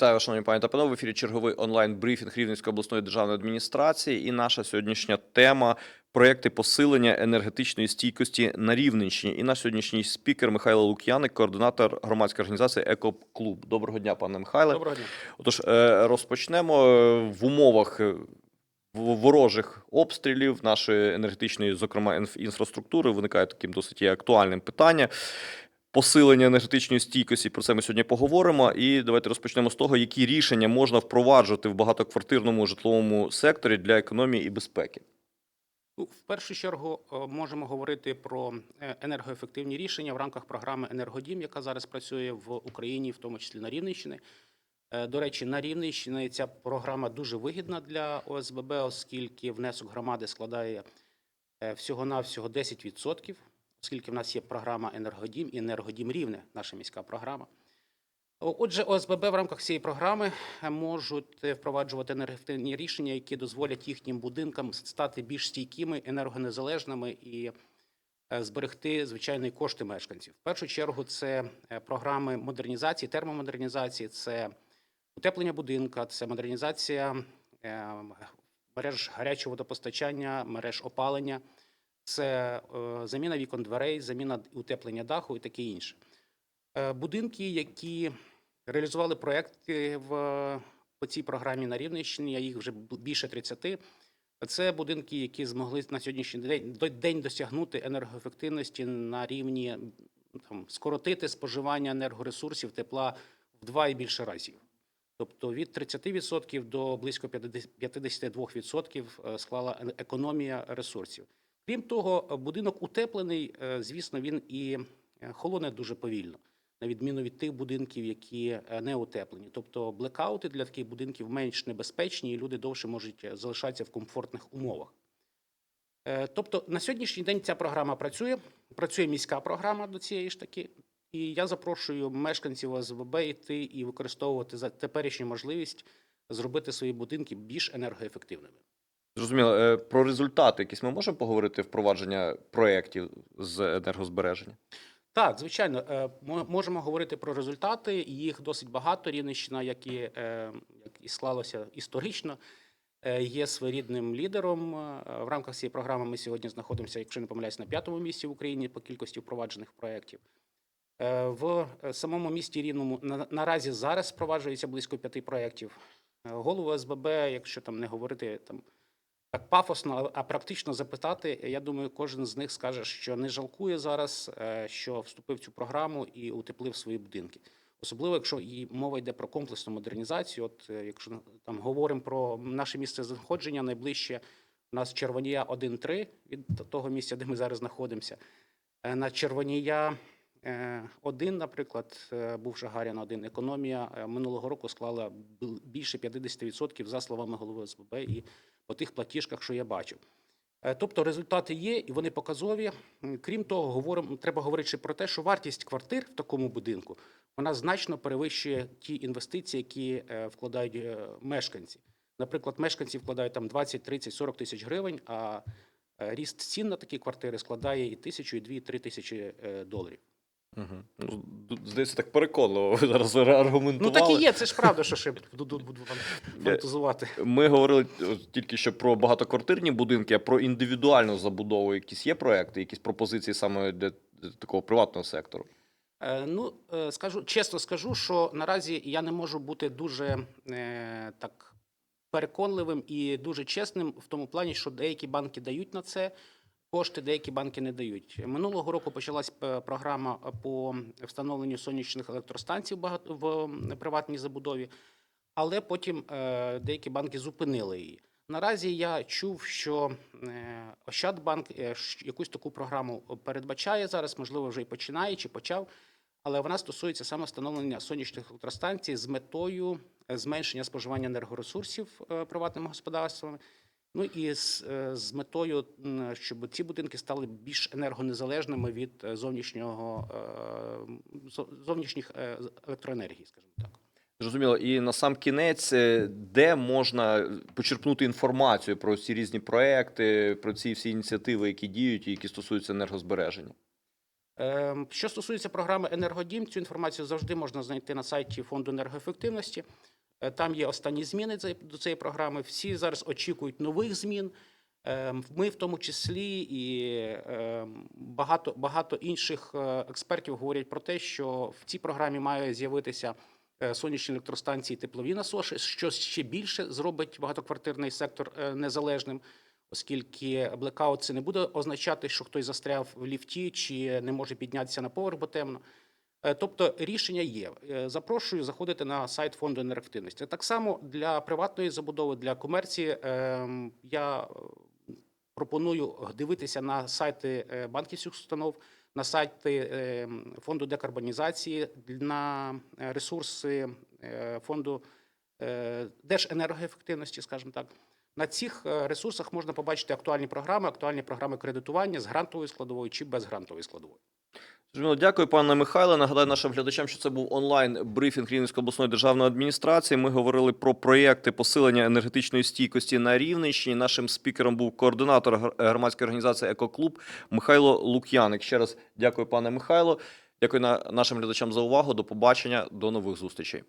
Вітаю, вас, шановні пані та панове. В ефірі черговий онлайн-брифінг Рівненської обласної державної адміністрації. І наша сьогоднішня тема проекти посилення енергетичної стійкості на Рівненщині. І наш сьогоднішній спікер Михайло Лук'яник, координатор громадської організації Екоклуб. Доброго дня, пане Михайле. Доброго дня. Отож, е, розпочнемо е, в умовах е, ворожих обстрілів нашої енергетичної, зокрема інфраструктури. Виникає таким досить актуальним питання. Посилення енергетичної стійкості. Про це ми сьогодні поговоримо. І давайте розпочнемо з того, які рішення можна впроваджувати в багатоквартирному житловому секторі для економії і безпеки. Ну, в першу чергу е, можемо говорити про е, енергоефективні рішення в рамках програми Енергодім, яка зараз працює в Україні, в тому числі на Рівненщині. Е, До речі, на Рівненщині ця програма дуже вигідна для ОСББ, оскільки внесок громади складає е, всього-навсього 10%, оскільки в нас є програма Енергодім і Енергодім Рівне, наша міська програма. Отже, ОСББ в рамках цієї програми можуть е, впроваджувати енергоефективні рішення, які дозволять їхнім будинкам стати більш стійкими, енергонезалежними і е, зберегти звичайні кошти мешканців. В першу чергу це е, програми модернізації, термомодернізації, це утеплення будинка, це модернізація мереж гарячого водопостачання, мереж опалення, це е, заміна вікон дверей, заміна утеплення даху і таке інше. Е, Будинки, які реалізували проекти в по цій програмі на Рівненщині, а їх вже більше 30. Це будинки, які змогли на сьогоднішній день, до- день досягнути енергоефективності на рівні там, скоротити споживання енергоресурсів тепла в два і більше разів. Тобто від 30% до близько 50 52% е, склала економія ресурсів. Крім того, будинок утеплений, е, звісно, він і е, холоне дуже повільно, на відміну від тих будинків, які е, не утеплені. Тобто блекаути для таких будинків менш небезпечні, і люди довше можуть залишатися в комфортних умовах. Тобто на сьогоднішній день ця програма працює. Працює міська програма до цієї ж таки. І я запрошую мешканців ОСББ йти і використовувати за теперішню можливість зробити свої будинки більш енергоефективними. Зрозуміло, е, про результати якісь ми можемо поговорити впровадження проєктів з енергозбереження? Так, звичайно, е, мо- можемо говорити про результати. Їх досить багато. Рівненщина, як і, е, як і склалося історично, є своєрідним лідером. В рамках цієї програми ми сьогодні знаходимося, якщо не помиляюсь, на п'ятому місці в Україні по кількості впроваджених проєктів. В самому місті Рівному на- наразі зараз впроваджується близько п'яти проєктів. Голову СББ, якщо там не говорити там так пафосно, а- практично запитати, я думаю, кожен з них скаже, що не жалкує зараз, е, що вступив в цю програму і утеплив свої будинки. Особливо, якщо і мова йде про комплексну модернізацію. От е, якщо там говоримо про наше місце знаходження, найближче у нас Червонія 1-3 від того місця, де ми зараз знаходимося. Е, На Червонія 1, наприклад, е, був Шагарян 1, економія е, минулого року склала більше 50% за словами голови СББ і по тих платіжках, що я бачив. Е, Тобто результати є і вони показові. Крім того, говоримо, треба говорити про те, що вартість квартир в такому будинку вона значно перевищує ті інвестиції, які е, вкладають е, мешканці. Наприклад, мешканці вкладають там 20, 30, 40 тисяч гривень, а е, ріст цін на такі квартири складає і тисячу, і дві, і три тисячі е, доларів. Угу. Ну, здається, так переконливо ви зараз аргументували. Ну так і є, це ж правда, що ще буду, фантазувати. Ми говорили тільки що про багатоквартирні будинки, а про індивідуальну забудову. Якісь є проекти, якісь пропозиції саме для такого приватного сектору. Е, Ну, е, скажу чесно скажу, що наразі я не можу бути дуже е, так переконливим і дуже чесним в тому плані, що деякі банки дають на це кошти, деякі банки не дають. Минулого року почалась е, програма по встановленню сонячних електростанцій в приватній забудові, але потім е, деякі банки зупинили її. Наразі я чув, що е, Ощадбанк якусь таку програму передбачає зараз, можливо, вже і починає чи почав, але вона стосується саме встановлення сонячних електростанцій з метою зменшення споживання енергоресурсів приватними господарствами. Ну і з, е, з метою, щоб ці будинки стали більш енергонезалежними від е, зовнішнього е, зовнішніх електроенергії, скажімо так. Зрозуміло. І на сам кінець, де можна почерпнути інформацію про ці різні проекти, про ці всі ініціативи, які діють і які стосуються енергозбереження? Що стосується програми Енергодім, цю інформацію завжди можна знайти на сайті фонду енергоефективності. Е, Там є останні зміни до цієї програми. Всі зараз очікують нових змін. Ем, Ми в тому числі і ем, багато, багато інших е, експертів говорять про те, що в цій програмі має з'явитися е, сонячні електростанції, теплові насоші, що ще більше зробить багатоквартирний сектор незалежним, оскільки блекаут це не буде означати, що хтось застряв в ліфті чи не може піднятися на поверх, бо темно. Е, Тобто рішення є. Е, Запрошую заходити на сайт фонду енергоефективності. Так само для приватної забудови, для комерції ем, я е, пропоную дивитися на сайти банківських установ, на сайти ем, фонду декарбонізації, на ресурси фонду Держенергоефективності, скажімо так. На цих ресурсах можна побачити актуальні програми, актуальні програми кредитування з грантовою складовою чи без грантової складової. Зрозуміло. Дякую, пане Михайле. Нагадаю нашим глядачам, що це був онлайн брифінг Рівненської обласної державної адміністрації. Ми говорили про проєкти посилення енергетичної стійкості на Рівненщині. Нашим спікером був координатор громадської організації Екоклуб Михайло Лук'яник. Ще раз дякую, пане Михайло. Дякую на- нашим глядачам за увагу. До побачення, до нових зустрічей.